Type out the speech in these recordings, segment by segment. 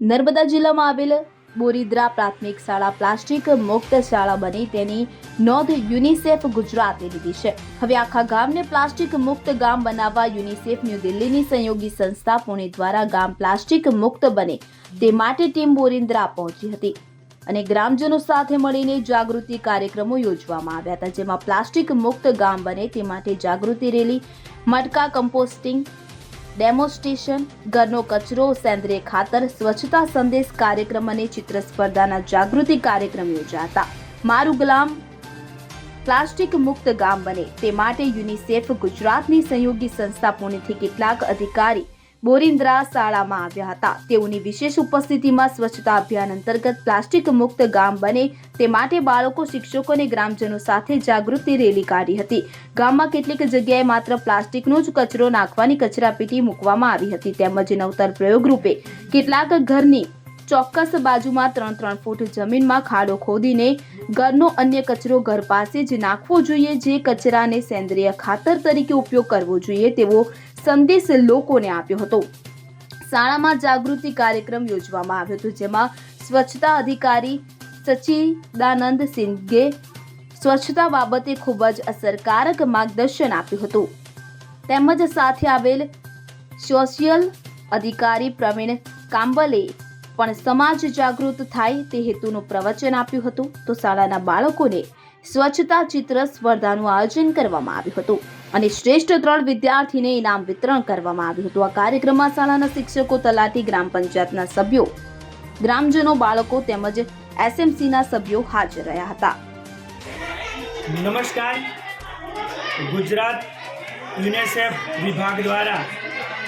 નર્મદા જિલ્લામાં આવેલ બોરીદ્રા પ્રાથમિક શાળા પ્લાસ્ટિક મુક્ત શાળા બની તેની નોંધ યુનિસેફ ગુજરાતે લીધી છે. હવે આખા ગામને પ્લાસ્ટિક મુક્ત ગામ બનાવવા યુનિસેફ ન્યૂ દિલ્હીની સંયોગી સંસ્થા પુણે દ્વારા ગામ પ્લાસ્ટિક મુક્ત બને તે માટે ટીમ બોરિંદ્રા પહોંચી હતી અને ગ્રામજનો સાથે મળીને જાગૃતિ કાર્યક્રમો યોજવામાં આવ્યા હતા, જેમાં પ્લાસ્ટિક મુક્ત ગામ બને તે માટે જાગૃતિ રેલી, મટકા કમ્પોસ્ટિંગ ડેમોસ્ટ્રેશન ઘરનો કચરો, સેન્દ્રિય ખાતર, સ્વચ્છતા સંદેશ કાર્યક્રમ અને ચિત્ર સ્પર્ધાના જાગૃતિ કાર્યક્રમ યોજાતા. મારું ગુલામ પ્લાસ્ટિક મુક્ત ગામ બને. તે માટે યુનિસેફ ગુજરાતની સંયોગી સંસ્થા પુણેથી કેટલાક અધિકારી બોરિંદ્રા શાળામાં આવ્યા હતા. તેઓની વિશેષ ઉપસ્થિતિમાં સ્વચ્છતા અભિયાન અંતર્ગત પ્લાસ્ટિક મુક્ત ગામ બને તે માટે બાળકો, શિક્ષકો અને ગ્રામજનો સાથે જાગૃતિ રેલી કાઢી હતી. ગામમાં કેટલીક જગ્યાએ માત્ર પ્લાસ્ટિકનો જ કચરો નાખવાની કચરાપેટી મૂકવામાં આવી હતી. તેમજ નવતર પ્રયોગ રૂપે કેટલાક ઘરની ચોક્કસ બાજુમાં ત્રણ ત્રણ ફૂટ જમીનમાં ખાડો ખોદીને ઘરનો અન્ય કચરો ઘર પાસે જ નાખવો જોઈએ, જે કચરાને સેન્દ્રિય ખાતર તરીકે ઉપયોગ કરવો જોઈએ તેવો સંદેશ લોકોને આપ્યો હતો. શાળામાં જાગૃતિ કાર્યક્રમ યોજવામાં આવ્યો હતો, જેમાં સ્વચ્છતા અધિકારી સચિદાનંદ સિંઘે સ્વચ્છતા બાબતે ખૂબ જ અસરકારક માર્ગદર્શન આપ્યું હતું. તેમજ સાથે આવેલ સોશિયલ અધિકારી પ્રવીણ કાંબલે પણ સમાજ જાગૃત થાય તે હેતુનું પ્રવચન આપ્યું હતું તો શાળાના બાળકોને સ્વચ્છતા ચિત્ર સ્પર્ધાનું આયોજન કરવામાં આવ્યું હતું અને શ્રેષ્ઠ ત્રણ વિદ્યાર્થીને ઇનામ વિતરણ કરવામાં આવ્યું હતું. આ કાર્યક્રમમાં શાળાના શિક્ષકો, તલાટી, ગ્રામ પંચાયતના સભ્યો, ગ્રામજનો, બાળકો તેમજ એસએમસીના સભ્યો હાજર રહ્યા હતા. નમસ્કાર. ગુજરાત યુનિસેફ વિભાગ દ્વારા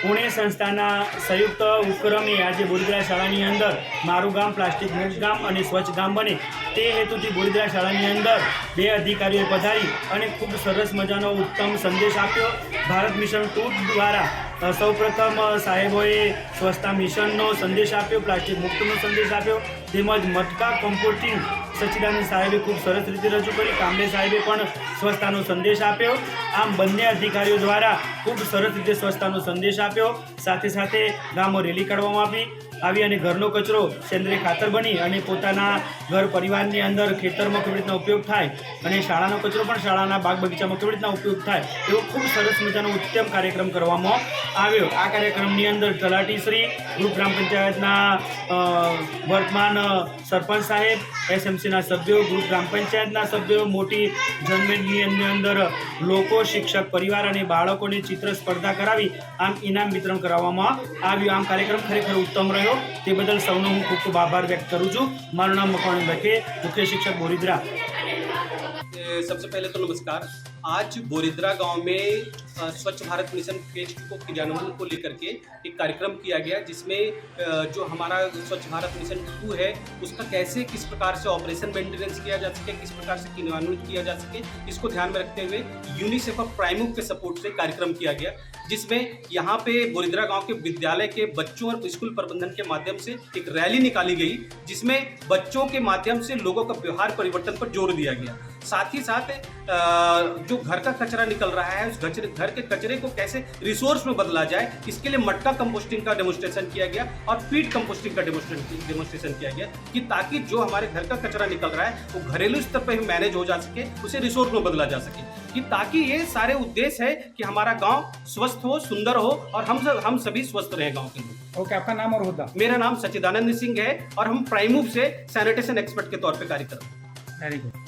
પુણે સંસ્થાના સંયુક્ત ઉપક્રમે આજે બોરીદ્રા શાળાની અંદર મારું ગામ પ્લાસ્ટિક મુક્ત ગામ અને સ્વચ્છ ગામ બને તે હેતુથી બોરીદ્રા શાળાની અંદર બે અધિકારીઓએ પધારી અને ખૂબ સરસ મજાનો ઉત્તમ સંદેશ આપ્યો. ભારત મિશન ટુ દ્વારા સૌપ્રથમ સાહેબોએ સ્વચ્છતા મિશનનો સંદેશ આપ્યો, પ્લાસ્ટિક મુક્તનો સંદેશ આપ્યો. તેમજ મટકા કમ્પોસ્ટિંગ સચ્ચિદાનંદ સાહેબે ખૂબ સરસ રીતે રજૂ કરી. કામલે સાહેબે પણ સ્વચ્છતાનો સંદેશ આપ્યો. આમ બંને અધિકારીઓ દ્વારા ખૂબ સરસ રીતે સ્વચ્છતાનો સંદેશ આપ્યો. સાથે સાથે ગામો રેલી કાઢવામાં આવી આવી અને ઘરનો કચરો સેન્દ્રિય ખાતર બની અને પોતાના ઘર પરિવારની અંદર ખેતરમાં કેવી રીતના ઉપયોગ થાય અને શાળાનો કચરો પણ શાળાના બાગ બગીચામાં કેવી રીતના ઉપયોગ થાય એવો ખૂબ સરસ મજાનો ઉત્તમ કાર્યક્રમ કરવામાં આવ્યો. આ કાર્યક્રમની અંદર તલાટી શ્રી, ગ્રુપ ગ્રામ પંચાયતના વર્તમાન સરપંચ સાહેબ, એસએમસીના સભ્યો, ગ્રુપ ગ્રામ પંચાયતના સભ્યો, મોટી જનમેદની અંદર લોકો શિક્ષક પરિવાર અને બાળકોને ચિત્ર સ્પર્ધા કરાવી આમ ઇનામ વિતરણ કરાવવામાં આવ્યું આમ કાર્યક્રમ ખરેખર ઉત્તમ રહ્યો તે બદલ સૌનો હું ખૂબ ખૂબ આભાર વ્યક્ત કરું છું મારું નામ મકવાણી લખે મુખ્ય શિક્ષક બોરિદ્રા ए, सबसे पहले तो नमस्कार आज बोरिद्रा गाँव में स्वच्छ भारत मिशन टू को क्रियान्वयन को लेकर के एक कार्यक्रम किया गया, जिसमें जो हमारा स्वच्छ भारत मिशन टू है, उसका कैसे, किस प्रकार से ऑपरेशन मेंटेनेंस किया जा सके, किस प्रकार से क्रियान्वयन किया जा सके, इसको ध्यान में रखते हुए यूनिसेफ और प्राइमुक के सपोर्ट से कार्यक्रम किया गया, जिसमें यहाँ पे बोरिद्रा गाँव के विद्यालय के बच्चों और स्कूल प्रबंधन के माध्यम से एक रैली निकाली गई, जिसमें बच्चों के माध्यम से लोगों का व्यवहार परिवर्तन पर ज़ोर दिया गया। साथ ही साथ जो घर का कचरा निकल रहा है उस कचरे घर के कचरे को कैसे रिसोर्स में बदला जाए इसके लिए मटका कंपोस्टिंग का डेमोस्ट्रेशन किया गया और फ़ीड कंपोस्टिंग का डेमोस्ट्रेशन किया गया कि ताकि जो हमारे घर का कचरा निकल रहा है वो घरेलू स्तर पर मैनेज हो जा सके उसे रिसोर्स में बदला जा सके। कि ताकि ये सारे उद्देश्य है कि हमारा गाँव स्वस्थ हो सुंदर हो और हम सब हम सभी स्वस्थ रहे गाँव के लोग ओके आपका नाम और होता मेरा नाम सचिदानंद सिंह है और हम प्राइमूव से सैनिटेशन एक्सपर्ट के तौर पर कार्य कर रहे हैं। Very good